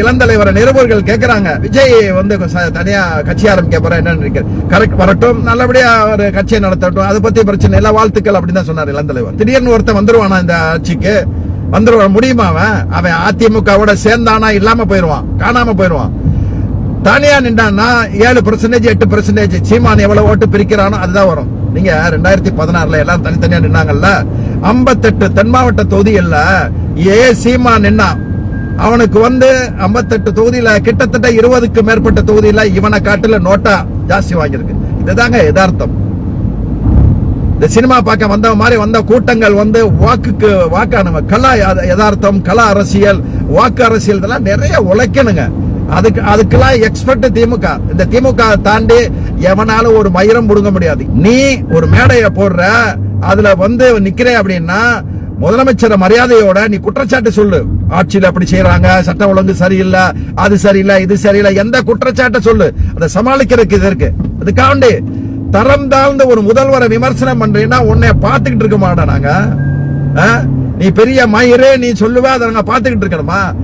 இளந்தலைவரை நிருபர்கள் கேக்குறாங்க. விஜய் வந்து தனியா கட்சி ஆரம்பிக்க போற என்னன்னு கரெக்ட் வரட்டும் நல்லபடியா ஒரு கட்சியை நடத்தட்டும் அதை பத்தி பிரச்சனை இல்ல வாழ்த்துக்கள் அப்படின்னு தான் சொன்னார் இளந்தலைவர். திடீர்னு ஒருத்தன் வந்துருவானா இந்த ஆட்சிக்கு? வந்துருவான் முடியுமா அவன்? அவன் அதிமுகவோட சேர்ந்தானா இல்லாம போயிருவான் காணாம போயிருவான். தனியா நின்றான்னா ஏழு பெர்சன்டேஜ் எட்டு பெர்சன்டேஜ் சீமான் எவ்வளவு ஓட்டு பிரிக்கிறானோ அதுதான் வரும். நீங்க ரெண்டாயிரத்தி பதினாறுல எல்லாம் தனித்தனியா நின்னாங்கல்ல? ஐம்பத்தெட்டு தென் மாவட்ட தொகுதிகள்ல ஏ சீமான் நின்னா அவனுக்கு வந்து 58 தொகுதியில கிட்டத்தட்ட இருபதுக்கு மேற்பட்ட தொகுதியில இவனை காட்டுல நோட்டா ஜாஸ்தி வாங்கியிருக்கு. இதுதாங்க யதார்த்தம். இந்த சினிமா பார்க்க வந்த மாதிரி வந்த கூட்டங்கள் வந்து வாக்குக்கு வாக்கானுங்க கலா யதார்த்தம் கலா அரசியல் வாக்கு அரசியல் இதெல்லாம் நிறைய உழைக்கணுங்க. அதுக்கு அதுக்கெல்லாம் எக்ஸ்பர்ட் திமுக. இந்த திமுக தாண்டி எவனாலும் ஒரு மயிரம் புடுங்க முடியாது. நீ ஒரு மேடையை போடுற அதுல வந்து நிக்கிறேன் அப்படின்னா முதலமைச்சர் மரியாதையோட நீ குற்றச்சாட்டு சொல்லு. ஆட்சியில அப்படி செய்யறாங்க சட்டம் ஒழுங்கு சரியில்லை அது சரியில்லை இது சரியில்லை எந்த குற்றச்சாட்டை சொல்லு. அதை சமாளிக்கிறதுக்கு இது இருக்கு. அதுக்காண்டி தரம் தாழ்ந்த ஒரு முதல்வரை விமர்சனம் பண்றீங்கன்னா உன்னை பார்த்துக்கிட்டு இருக்க மாட்டோம் நாங்க. ஆ? நீ பெரிய மயிரே நீ சொல்லுவா அதை நாங்க பார்த்துக்கிட்டு இருக்கணுமா?